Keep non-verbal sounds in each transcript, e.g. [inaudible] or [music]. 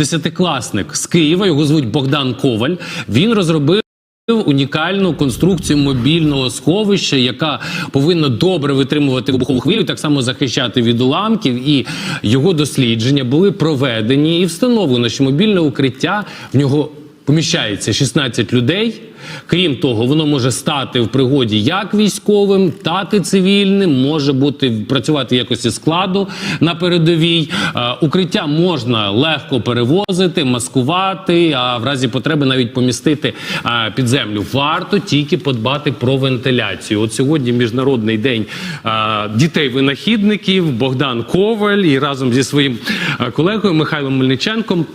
Десятикласник з Києва, його звуть Богдан Коваль. Він розробив. Унікальну конструкцію мобільного сховища, яка повинна добре витримувати вибухову хвилю, так само захищати від уламків. І його дослідження були проведені і встановлено, що мобільне укриття в нього поміщається 16 людей. Крім того, воно може стати в пригоді як військовим, так і цивільним, може бути працювати в якості складу на передовій. Е, Укриття можна легко перевозити, маскувати, а в разі потреби навіть помістити е, під землю. Варто тільки подбати про вентиляцію. От сьогодні міжнародний день е, дітей-винахідників Богдан Коваль і разом зі своїм колегою Михайлом Мельниченком.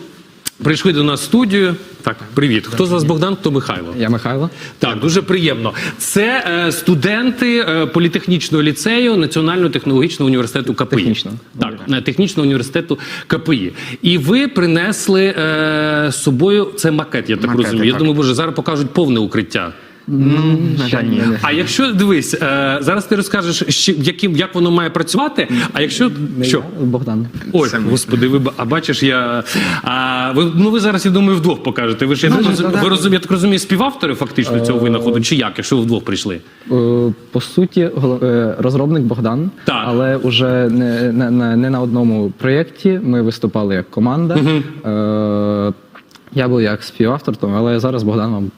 Прийшли до нас в студію. Так, привіт. Хто з вас Богдан, хто Михайло? Я Михайло. Так, дуже приємно. Це е, студенти е, політехнічного ліцею Національного технологічного університету КПІ. Технічного. Так, е, технічного університету КПІ. І ви принесли е, з собою це макет, я так Макети, розумію. Я так. думаю, боже, зараз покажуть повне укриття. Ну, на жаль, ні. А якщо дивись, е, зараз ти розкажеш, що, яким як воно має працювати. А якщо що? Я Богдан. Ой, Це ми. господи, ви ба- а бачиш, я а, ви ну ви зараз я думаю вдвох покажете. Ви ж я Ну, так ну, розум- ви розумієте, я так розумію, співавтори фактично цього винаходу, чи як, якщо ви вдвох прийшли? Е, По суті, гол- е, розробник Богдан, Так. але вже не, не, не, не на одному проєкті. Ми виступали як команда. Е, Я був як співавтор, тому- але зараз Богдан вам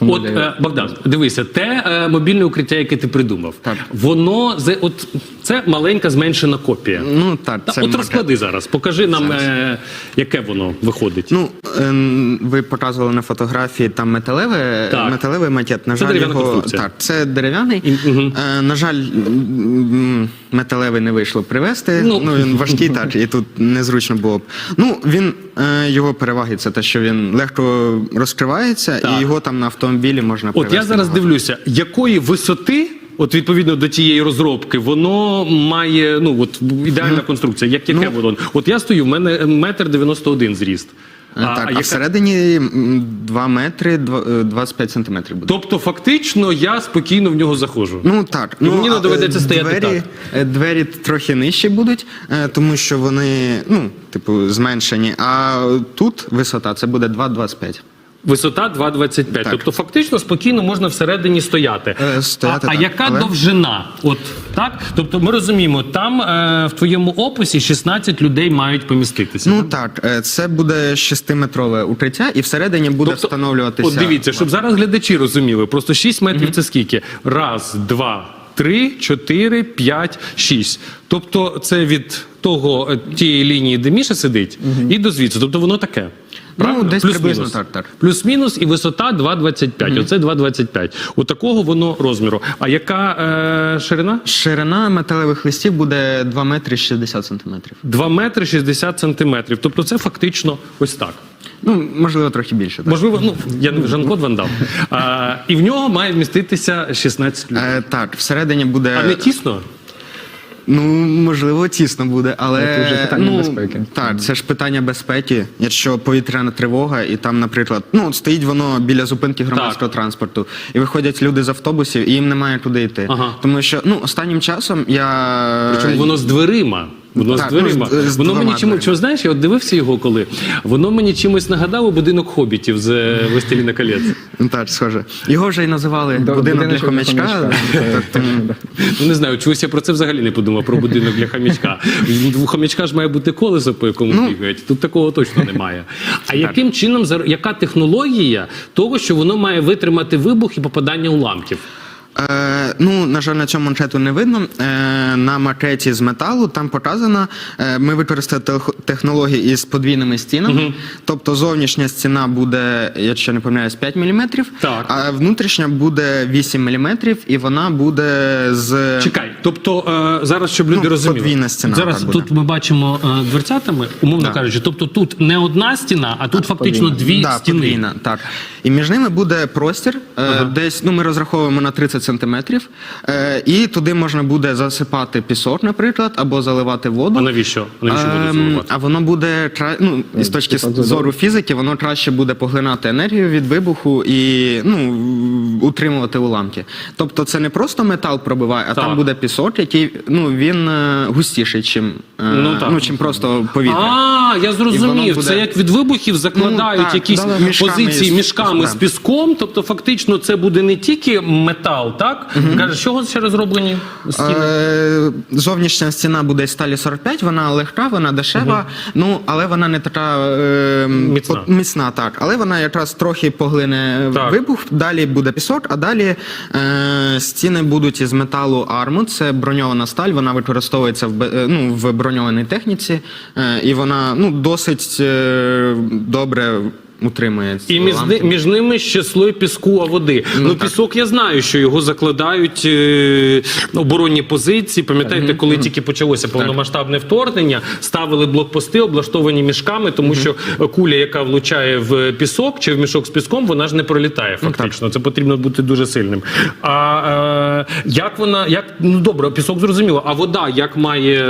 От е, Богдан, дивися, те е, мобільне укриття, яке ти придумав, Так. воно от це маленька зменшена копія. Ну так, Та, це от розклади зараз, покажи нам, е, яке воно виходить. Ну, ем, ви показували на фотографії там металеве, Так. металевий макет. На Це жаль, його конструкція. так, це дерев'яний. І- Е, на жаль, металевий не вийшло привезти. Ну. Ну, він важкий, [laughs] так, і тут незручно було б. Ну, він е, його переваги це те, що він легко розкривається, Так. і його там на автомобілі можна От я зараз на дивлюся, якої висоти, от відповідно до тієї розробки, воно має ну от ідеальна конструкція. Як яке Ну. воно? От я стою, в мене метр дев'яносто один зріст. Е, так, а, яка- всередині 2 метри е, 25 сантиметрів буде. Тобто, фактично, я спокійно в нього заходжу. Ну так, І мені не доведеться е, стояти двері, так. е, Двері трохи нижчі будуть, е, тому що вони, ну, типу, зменшені. А тут висота це буде 2,25. Висота 2,25. Так. Тобто, фактично, спокійно можна всередині стояти. Е, стояти, а, а так, яка але- довжина? От так? Тобто, ми розуміємо, там е, в твоєму описі 16 людей мають поміститися. Ну так, е, це буде 6-метрове укриття, і всередині буде встановлюватися. Тобто, От дивіться, щоб зараз глядачі розуміли, просто 6 метрів це скільки? Раз, два, три, чотири, п'ять, шість. Тобто це від того е, тієї лінії, де Міша сидить, і до звідси. Тобто воно таке. Правильно? Ну, десь Плюс-мінус. так, так. Плюс-мінус і висота 2,25. Оце 2,25. От такого воно розміру. А яка е, ширина? Ширина металевих листів буде 2 метри 60 сантиметрів. 2 метри 60 сантиметрів. Тобто це фактично ось так. Ну, можливо, трохи більше. Так. Можливо, ну я не Жан-Клод Ван Дам. А, і в нього має вміститися 16 людей. Е, так, всередині буде. А не тісно? Ну, можливо, тісно буде, але Це вже питання ну, безпеки. Так, це ж питання безпеки. Якщо повітряна тривога, і там, наприклад, ну стоїть воно біля зупинки громадського транспорту, і виходять люди з автобусів, і їм немає куди йти. Ага. Тому що ну останнім часом я Причому воно з дверима. Воно Так, з дверима. ну, з- воно мені чимось, дверима. чого знаєш, я от дивився його коли. Воно мені чимось нагадало будинок хобітів з е, «Властеліна колець. Ну, так схоже. Його вже й називали До- будинок для хомячка. хомячка. Ну не знаю, чогось я про це взагалі не подумав про будинок для хам'ячка. У хам'ячка ж має бути колесо, по якому Ну, бігають. Тут такого точно немає. А яким чином яка технологія того, що воно має витримати вибух і попадання уламків? Е, ну, на жаль, на цьому макету не видно. Е, на макеті з металу там показано, е, ми використали тех- технології із подвійними стінами. Тобто зовнішня стіна буде, якщо не помиляюсь, 5 мм, Так. а внутрішня буде 8 мм, і вона буде з. Чекай, тобто е, зараз, щоб люди Ну, розуміли, подвійна стіна зараз так буде. тут ми бачимо е, дверцятами, умовно Да. кажучи, тобто тут не одна стіна, а тут фактично дві да, стіни. подвійна, так. І між ними буде простір, е, десь ну, ми розраховуємо на 30 сантиметрів, і туди можна буде засипати пісок, наприклад, або заливати воду. А навіщо? Навіщо буде Ем, заливати? А воно буде ну, з точки зору фізики, воно краще буде поглинати енергію від вибуху і ну, утримувати уламки. Тобто це не просто метал пробиває, а Так. там буде пісок. який ну він е, густіший, чим, е, Ну, так. ну, чим просто повітря. А, я зрозумів. буде- Це як від вибухів закладають Ну, так, якісь да, мішками позиції із- мішками з піском. Тобто, фактично, це буде не тільки метал, так? Каже, чого ще розроблені стіни? Е, зовнішня стіна буде з сталі 45, вона легка, вона дешева, ну але вона не така е, Міцна. міцна, так. Але вона якраз трохи поглине Так. вибух. Далі буде пісок, а далі е, стіни будуть із металу арму. Це броньована сталь, вона використовується в, е, ну, в броньованій техніці, е, і вона ну, досить е, добре утримує ці І між, між ними ще слой піску, а води. Ну, так. пісок я знаю, що його закладають е, оборонні позиції. Пам'ятаєте, коли тільки почалося повномасштабне вторгнення, ставили блокпости, облаштовані мішками, тому що куля, яка влучає в пісок чи в мішок з піском, вона ж не пролітає фактично. Це потрібно бути дуже сильним. А е, як вона, як ну добре, пісок зрозуміло, а вода як має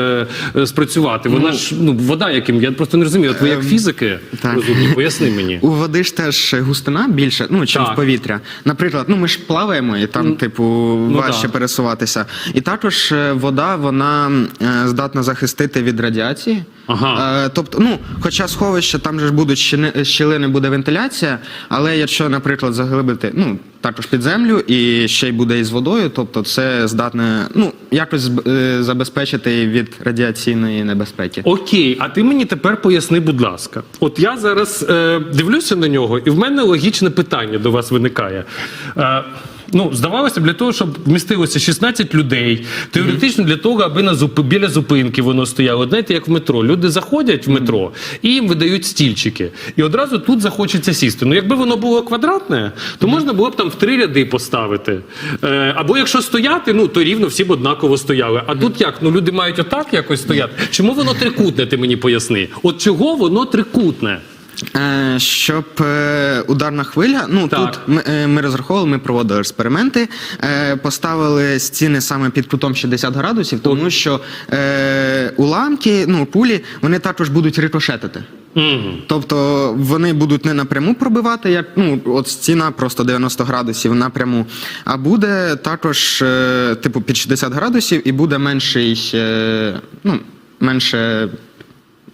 е, спрацювати? Вона ж ну вода яким? Я просто не розумію. От ви як фізики розумні, поясни мені. У води ж теж густина більше, ну чим Так. в повітря. Наприклад, ну ми ж плаваємо, і там, типу, важче так. пересуватися. І також е, вода вона е, здатна захистити від радіації. Ага. Е, тобто, ну, хоча сховище, там же ж будуть щіни- щілини, буде вентиляція, але якщо, наприклад, заглибити, ну. Також під землю і ще й буде із водою, тобто це здатне ну якось е, забезпечити від радіаційної небезпеки. Окей, а ти мені тепер поясни, будь ласка. От я зараз е, дивлюся на нього, і в мене логічне питання до вас виникає. Е, ну, здавалося б, для того, щоб вмістилося 16 людей, теоретично для того, аби на зуп... біля зупинки воно стояло. Знаєте, як в метро. Люди заходять в метро і їм видають стільчики. І одразу тут захочеться сісти. Ну, якби воно було квадратне, то можна було б там в три ряди поставити. Е, або якщо стояти, ну то рівно всі б однаково стояли. А тут як? Ну люди мають отак якось стояти. Чому воно трикутне, ти мені поясни? От чого воно трикутне? Е, щоб е, ударна хвиля, ну Так. тут ми, е, ми розраховували, ми проводили експерименти, е, поставили стіни саме під кутом 60 градусів, тому що е, уламки, ну кулі, вони також будуть рикошетити. Тобто вони будуть не напряму пробивати, як ну от стіна просто 90 градусів напряму, а буде також е, типу під 60 градусів і буде менший, е, ну менше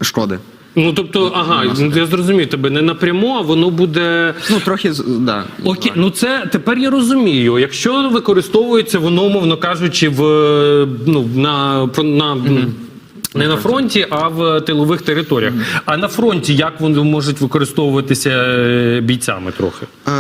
шкоди. Ну тобто, ага, я зрозумів тебе не напряму, а воно буде. Ну трохи з- да. Окей, ну це тепер я розумію. Якщо використовується воно, умовно кажучи, в е, ну на на. Не на фронті, а в тилових територіях. А на фронті як вони можуть використовуватися е, бійцями трохи? Е,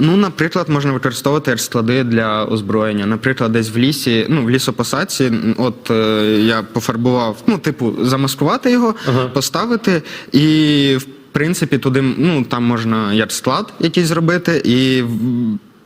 ну, наприклад, можна використовувати склади для озброєння. Наприклад, десь в лісі, ну в лісопосадці, от е, я пофарбував, ну, типу, замаскувати його, поставити, і в принципі туди ну там можна як склад якийсь зробити, і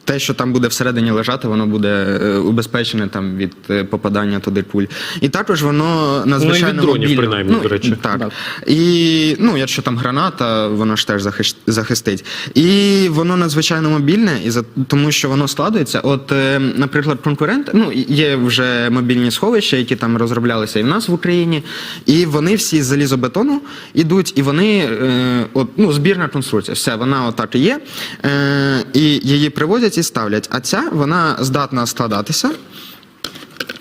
те, що там буде всередині лежати, воно буде е, убезпечене там від е, попадання туди куль. І також воно надзвичайно Ну, від дронів, мобільно. принаймні, до речі. Так. Так. І ну, якщо там граната, воно ж теж захистить. І воно надзвичайно мобільне, і за тому, що воно складується. От, е, наприклад, конкурент, ну є вже мобільні сховища, які там розроблялися і в нас в Україні, і вони всі з залізобетону ідуть, і вони е, от, ну, збірна конструкція. Все, вона отак і є. Е, і її привозять і ставлять. А ця вона здатна складатися.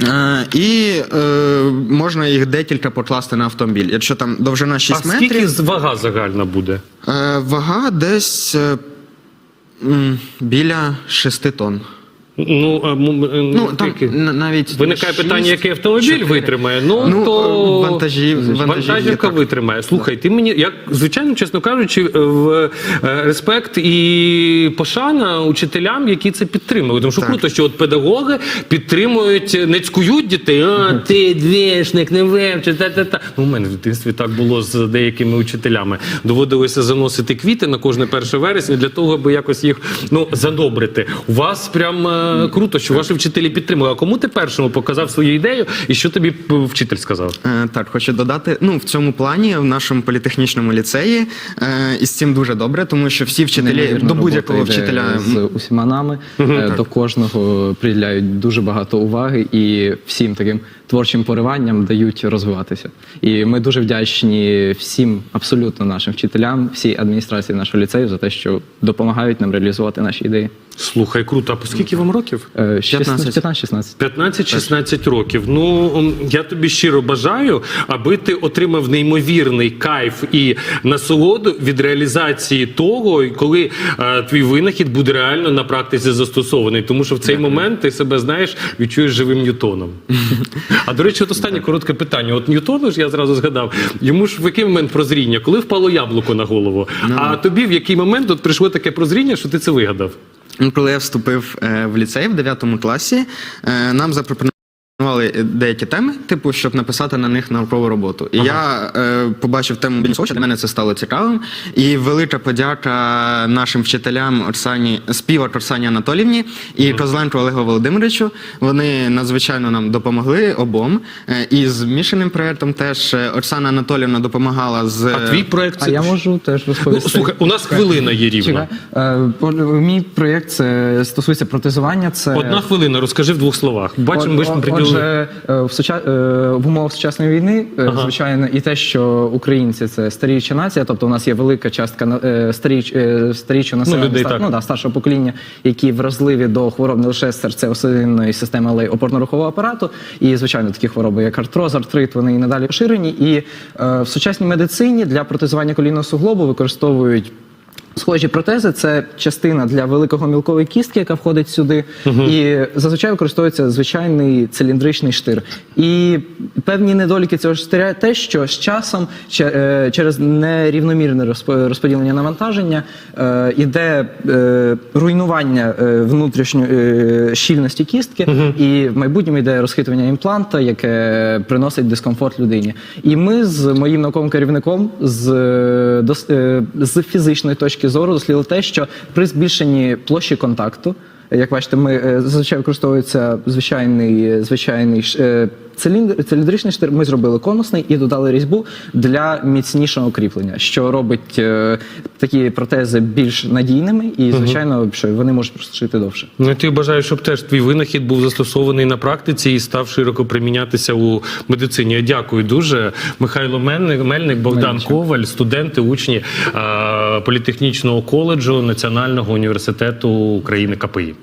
Е, і е, можна їх декілька покласти на автомобіль. Якщо там довжина 6 а метрів, скільки вага загальна буде? е, вага десь е, біля 6 тонн. Ну, а, Ну, там навіть Виникає шість, питання, який автомобіль чотири. витримає. Ну, Ну, то е, вантажі- вантажівка витримає. Слухай, ти мені, як звичайно, чесно кажучи, в е, респект і пошана учителям, які це підтримують. Тому що Так. круто, що от педагоги підтримують, не цькують дітей, а ти двішник, не вивчи, та-та-та. Ну, у мене в дитинстві так було з деякими учителями. Доводилося заносити квіти на кожне 1 вересня для того, аби якось їх ну, задобрити. У вас прям е, круто, що ваші вчителі підтримали. А кому ти першому показав свою ідею і що тобі вчитель сказав? Е, Так, хочу додати. Ну, в цьому плані, в нашому політехнічному ліцеї, е, і з цим дуже добре, тому що всі вчителі Неймовірна до будь-якого робота йде вчителя. з усіма нами. Е, До кожного приділяють дуже багато уваги і всім таким творчим пориванням дають розвиватися. І ми дуже вдячні всім абсолютно нашим вчителям, всій адміністрації нашого ліцею за те, що допомагають нам реалізувати наші ідеї. Слухай, круто. А по скільки вам років? Е, 16, 15. 15-16. 15-16 років. Ну я тобі щиро бажаю, аби ти отримав неймовірний кайф і насолоду від реалізації того, коли е, твій винахід буде реально на практиці застосований. Тому що в цей момент ти себе знаєш, відчуєш живим Ньютоном. [laughs] А до речі, от останнє коротке питання. От Ньютону ж я зразу згадав. Йому ж в який момент прозріння, коли впало яблуко на голову. А тобі в який момент от прийшло таке прозріння, що ти це вигадав? Ну, Коли я вступив е, в ліцей в 9 класі, е, нам запропонували деякі теми, типу, щоб написати на них наукову роботу. І я е, побачив тему більшого, для мене це стало цікавим. І велика подяка нашим вчителям Оксані, співак Оксані Анатолівні і Козленку Олегу Володимировичу. Вони надзвичайно нам допомогли обом. Е, і з мішаним проєктом теж е, Оксана Анатолівна допомагала з А твій проект А я можу теж ну, розповісти. слухай, у нас хвилина є рівна. Чекай, е, Мій проєкт це стосується протезування. Це Одна хвилина, розкажи в двох словах. Бачимо, ми ж приділили. Отже, е, в, суча... е, в умовах сучасної війни, е, звичайно, і те, що українці це старіюча нація, тобто у нас є велика частка старіч... старічого населення, людей ста- так. ну, да, старшого покоління, які вразливі до хвороб не лише серцево-судинної системи, але й опорно-рухового апарату. І, звичайно, такі хвороби, як артроз, артрит, вони і надалі поширені. І е, в сучасній медицині для протезування колінного суглобу використовують. Схожі протези. Це частина для великого-мілкової кістки, яка входить сюди, і зазвичай використовується звичайний циліндричний штир. І певні недоліки цього штиря те, що з часом е, через нерівномірне розп- розподілення навантаження е, іде е, руйнування внутрішньої щільності кістки, і в майбутньому йде розхитування імпланта, яке приносить дискомфорт людині. І ми з моїм науковим керівником з, з фізичної точки зору дослідили те, що при збільшенні площі контакту, як бачите, ми е, зазвичай використовується звичайний звичайний ш- е, циліндр, циліндричний штир. Ми зробили конусний і додали різьбу для міцнішого кріплення, що робить е, такі протези більш надійними, і звичайно, що вони можуть прослужити довше. Ну, тобі бажаю, щоб теж твій винахід був застосований на практиці і став широко примінятися у медицині. Я дякую дуже. Михайло Мельник, Мельник Богдан Мельничук. Коваль, студенти, учні е, політехнічного коледжу Національного університету України КПІ.